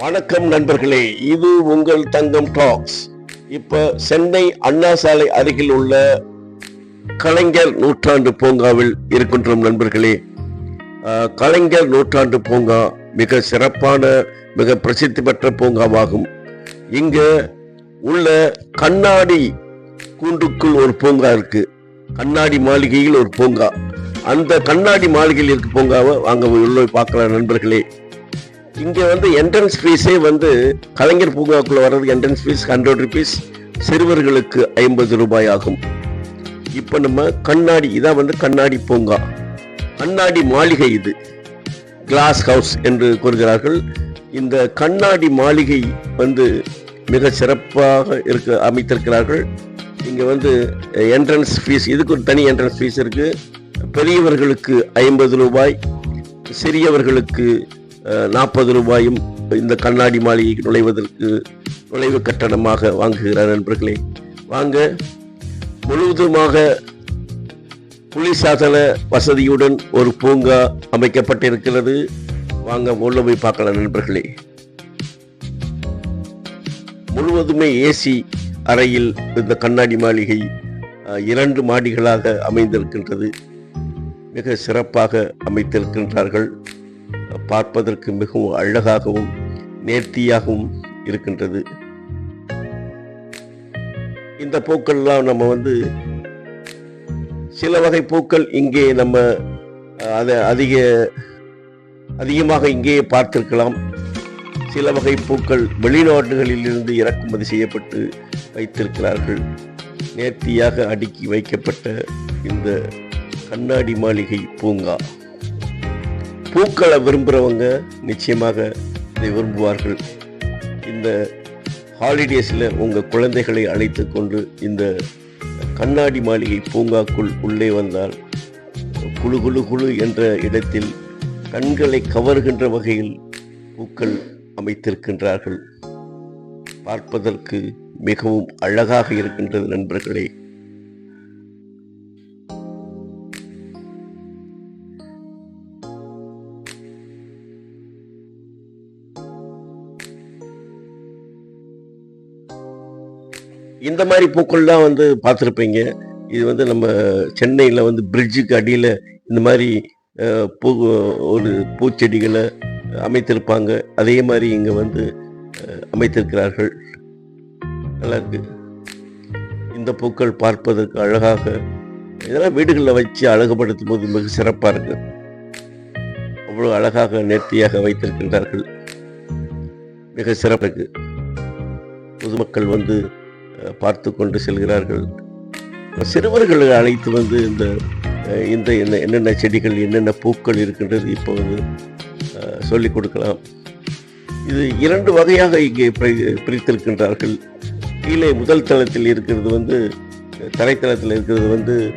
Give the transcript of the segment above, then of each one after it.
வணக்கம் நண்பர்களே இது உங்கள் தங்கம் டாக்ஸ் இப்ப சென்னை அண்ணா சாலை அருகில் உள்ள கலைஞர் நூற்றாண்டு பூங்காவில் இருக்கின்றோம் நண்பர்களே. கலைஞர் நூற்றாண்டு பூங்கா மிக சிறப்பான மிக பிரசித்தி பெற்ற பூங்காவாகும். இங்க உள்ள கண்ணாடி கூண்டுக்குள் ஒரு பூங்கா இருக்கு. கண்ணாடி மாளிகையில் ஒரு பூங்கா. அந்த கண்ணாடி மாளிகையில் இருக்க பூங்காவை அங்கே உள்ள போய் பார்க்கலாம் நண்பர்களே. இங்க வந்து என்ட்ரன்ஸ் ஃபீஸே வந்து கலைஞர் பூங்காக்குள்ள வர்றதுக்கு என்ட்ரன்ஸ் ஃபீஸ் ஹண்ட்ரட் ருபீஸ் சிறுவர்களுக்கு ஐம்பது ரூபாய் ஆகும். இப்போ நம்ம கண்ணாடி இதான் வந்து கண்ணாடி பூங்கா. கண்ணாடி மாளிகை இது. கிளாஸ் ஹவுஸ் என்று கூறுகிறார்கள். இந்த கண்ணாடி மாளிகை வந்து மிக சிறப்பாக இருக்க அமைத்திருக்கிறார்கள். இங்கே வந்து என்ட்ரன்ஸ் ஃபீஸ் இதுக்கு ஒரு தனி என்ட்ரன்ஸ் ஃபீஸ் இருக்கு. பெரியவர்களுக்கு ஐம்பது ரூபாய் சிறியவர்களுக்கு நாற்பது ரூபாயும் இந்த கண்ணாடி மாளிகைக்கு நுழைவதற்கு நுழைவு கட்டணமாக வாங்குகிறார் நண்பர்களே. வாங்க முழுவதுமாக குளிர்சாதன வசதியுடன் ஒரு பூங்கா அமைக்கப்பட்டிருக்கிறது. வாங்க உள்ள போய் பார்க்கலாம் நண்பர்களே. முழுவதுமே ஏசி அறையில் இந்த கண்ணாடி மாளிகை இரண்டு மாடிகளாக அமைந்திருக்கின்றது. மிக சிறப்பாக அமைத்திருக்கின்றார்கள். பார்ப்பதற்கு மிகவும் அழகாகவும் நேர்த்தியாகவும் இருக்கின்றது. இந்த பூக்கள்லாம் நம்ம வந்து சில வகை பூக்கள் இங்கே நம்ம அதை அதிக அதிகமாக இங்கேயே பார்த்திருக்கலாம். சில வகை பூக்கள் வெளிநாடுகளில் இருந்து இறக்குமதி செய்யப்பட்டு வைத்திருக்கிறார்கள். நேர்த்தியாக அடுக்கி வைக்கப்பட்ட இந்த கண்ணாடி மாளிகை பூங்கா. பூக்களை விரும்புகிறவங்க நிச்சயமாக இதை விரும்புவார்கள். இந்த ஹாலிடேஸில் உங்கள் குழந்தைகளை அழைத்து கொண்டு இந்த கண்ணாடி மாளிகை பூங்காக்குள் உள்ளே வந்தால் குழு குழு குழு என்ற இடத்தில் கண்களை கவர்கின்ற வகையில் பூக்கள் அமைத்திருக்கின்றார்கள். பார்ப்பதற்கு மிகவும் அழகாக இருக்கின்றது நண்பர்களே. இந்த மாதிரி பூக்கள்லாம் வந்து பார்த்துருப்பீங்க. இது வந்து நம்ம சென்னையில் வந்து பிரிட்ஜுக்கு அடியில் இந்த மாதிரி பூ ஒரு பூச்செடிகளை அமைத்திருப்பாங்க. அதே மாதிரி இங்கே வந்து அமைத்திருக்கிறார்கள். நல்லா இருக்கு இந்த பூக்கள் பார்ப்பதற்கு அழகாக இதெல்லாம் வீடுகளில் வச்சு அழகுபடுத்தும் போது மிக சிறப்பாக இருக்கு. அவ்வளோ அழகாக நேர்த்தியாக வைத்திருக்கின்றார்கள். மிக சிறப்பு பொதுமக்கள் வந்து பார்த்து கொண்டு செல்கிறார்கள். சிறுவர்களை அழைத்து வந்து இந்த இந்த என்ன- என்னென்ன செடிகள் என்னென்ன பூக்கள் இருக்கின்றது இப்போ வந்து சொல்லிக் கொடுக்கலாம். இது இரண்டு வகையாக இங்கே பிரி- பிரித்திருக்கின்றார்கள். கீழே முதல் தளத்தில் இருக்கிறது வந்து தரைத்தளத்தில் இருக்கிறது வந்து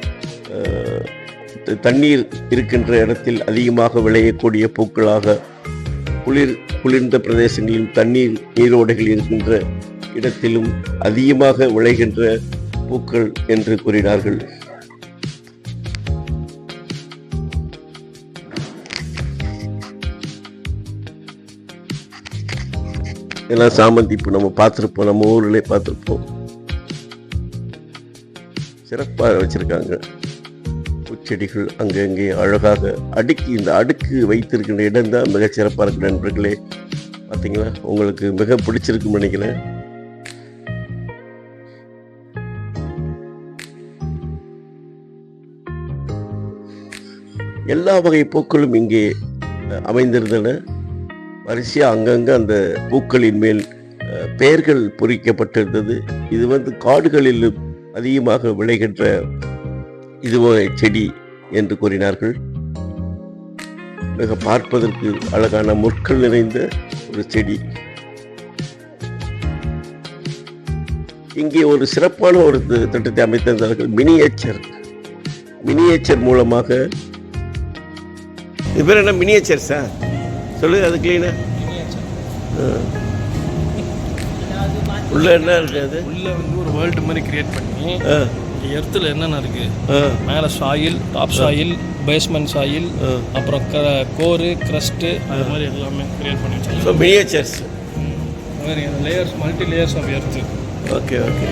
தண்ணீர் இருக்கின்ற இடத்தில் அதிகமாக விளையக்கூடிய பூக்களாக குளிர் குளிர்ந்த பிரதேசங்களில் தண்ணீர் நீரோடைகள் இருக்கின்ற இடத்திலும் அதிகமாக விளைகின்ற பூக்கள் என்று கூறினார்கள். இதெல்லாம் சாமந்தி இப்போ நம்ம பார்த்துருப்போம் நம்ம ஊரில் பார்த்துருப்போம். சிறப்பாக வச்சிருக்காங்க. பூச்செடிகள் அங்கங்கே அழகாக அடுக்கி இந்த அடுக்கு வைத்திருக்கின்ற இடம் தான் மிகச் சிறப்பாக இருக்கு நண்பர்களே. பார்த்தீங்களா உங்களுக்கு மிக பிடிச்சிருக்குன்னு நினைக்கிறேன். எல்லா வகை பூக்களும் இங்கே அமைந்திருந்தன. வரிசையாக அங்கங்கே அந்த பூக்களின் மேல் பெயர்கள் பொறிக்கப்பட்டிருந்தது. இது வந்து காடுகளிலும் அதிகமாக விளைகின்ற இதுவகை செடி என்று கூறினார்கள். மிக பார்ப்பதற்கு அழகான முற்கள் நிறைந்த ஒரு செடி. இங்கே ஒரு சிறப்பான ஒரு திட்டத்தை அமைத்திருந்தார்கள் மினியேச்சர். மினியேச்சர் மூலமாக இது பேர் என்ன? மினியேச்சர்ஸா சொல்லு அது கிளீனா உள்ள என்ன இருக்கு அது? உள்ள வந்து ஒரு வேர்ல்டு மாதிரி கிரியேட் பண்ணி எர்த்தில் என்னென்ன இருக்கு? மேலே soil top soil basement soil. அப்புறம் க கோரு க்ரஸ்ட்டு அது மாதிரி எல்லாமே கிரியேட் பண்ணி வச்சிருக்கோம். Miniatures layers multi layers of earth okay okay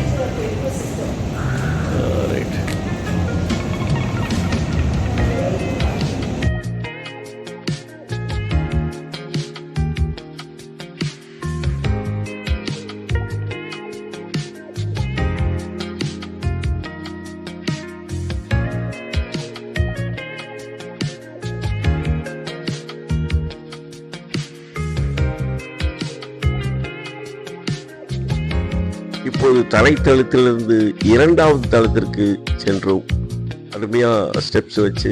இப்போது தரைத்தளத்திலிருந்து இரண்டாவது தளத்திற்கு சென்றோம். அருமையாக ஸ்டெப்ஸ் வச்சு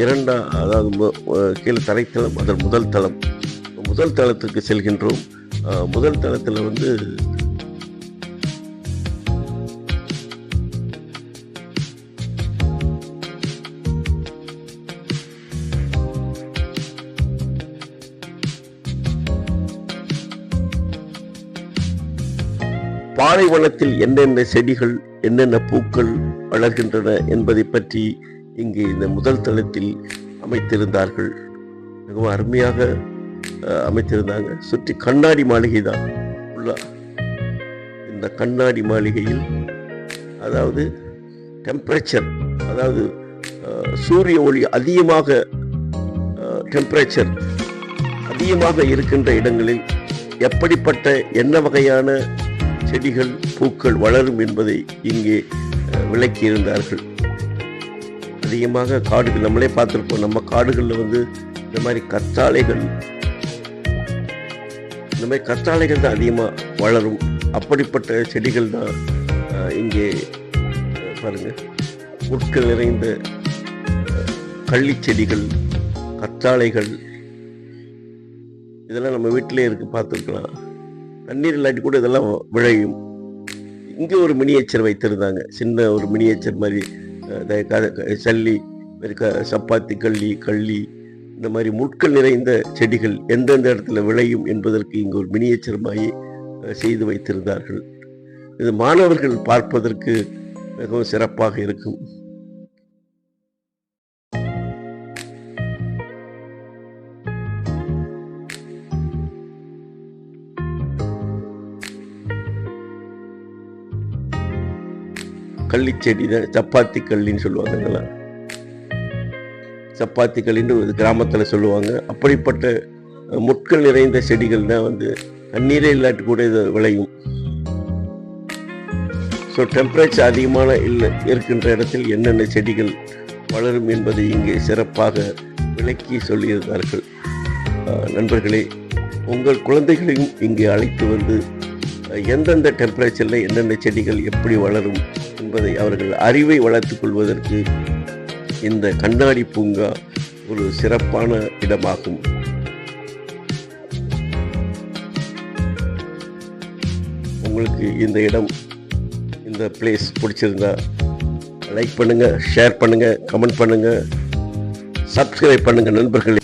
இரண்டா அதாவது கீழே தரைத்தளம் அதன் முதல் தளம். முதல் தளத்துக்கு செல்கின்றோம். முதல் தளத்தில் வந்து பாலைவனத்தில் என்னென்ன செடிகள் என்னென்ன பூக்கள் வளர்கின்றன என்பதை பற்றி இங்கு இந்த முதல் தளத்தில் அமைத்திருந்தார்கள். மிகவும் அருமையாக அமைத்திருந்தாங்க. சுற்றி கண்ணாடி மாளிகை தான் உள்ள இந்த கண்ணாடி மாளிகையில். அதாவது டெம்பரேச்சர் அதாவது சூரிய ஒளி அதிகமாக டெம்பரேச்சர் அதிகமாக இருக்கின்ற இடங்களில் எப்படிப்பட்ட என்ன வகையான செடிகள் பூக்கள் வளரும் என்பதை இங்கே விளக்கியிருந்தார்கள். அதிகமாக காடுகள் நம்மளே பார்த்துருப்போம் நம்ம காடுகளில் வந்து இந்த மாதிரி கற்றாழைகள் இந்த மாதிரி கற்றாழைகள் தான் அதிகமாக வளரும். அப்படிப்பட்ட செடிகள் தான் இங்கே பாருங்கள் முட்கள் நிறைந்த கள்ளி கள்ளிச் செடிகள் கற்றாழைகள் இதெல்லாம் நம்ம வீட்டிலே இருக்கு பார்த்துருக்கலாம். தண்ணீர் இல்லாட்டி கூட இதெல்லாம் விளையும். இங்கே ஒரு மினியேச்சர் வைத்திருந்தாங்க. சின்ன ஒரு மினியேச்சர் மாதிரி சல்லி க- சப்பாத்தி கள்ளி கள்ளி இந்த மாதிரி முட்கள் நிறைந்த செடிகள் எந்தெந்த இடத்துல விளையும் என்பதற்கு இங்கு ஒரு மினியேச்சர் மாதிரி செய்து வைத்திருந்தார்கள். இது மாணவர்கள் பார்ப்பதற்கு மிகவும் சிறப்பாக இருக்கும். கள்ளிச்செடி தான் சப்பாத்தி கள்ளின்னு சொல்லுவாங்க இதெல்லாம் சப்பாத்தி கள்ளின்னு ஒரு கிராமத்தில் சொல்லுவாங்க. அப்படிப்பட்ட முட்கள் நிறைந்த செடிகள் தான் வந்து தண்ணீரே இல்லாட்டி கூட இது விளையும். ஸோ டெம்பரேச்சர் அதிகமான இல்லை இருக்கின்ற இடத்தில் என்னென்ன செடிகள் வளரும் என்பதை இங்கே சிறப்பாக விளக்கி சொல்லியிருந்தார்கள். நண்பர்களே உங்கள் குழந்தைகளையும் இங்கே அழைத்து வந்து எந்தெந்த டெம்பரேச்சரில் என்னென்ன செடிகள் எப்படி வளரும் என்பதை அவர்கள் அறிவை வளர்த்துக் கொள்வதற்கு இந்த கண்ணாடி பூங்கா ஒரு சிறப்பான இடமாகும். உங்களுக்கு இந்த இடம் இந்த பிளேஸ் பிடிச்சிருந்தா லைக் பண்ணுங்க ஷேர் பண்ணுங்க கமெண்ட் பண்ணுங்க சப்ஸ்கிரைப் பண்ணுங்க நண்பர்களே.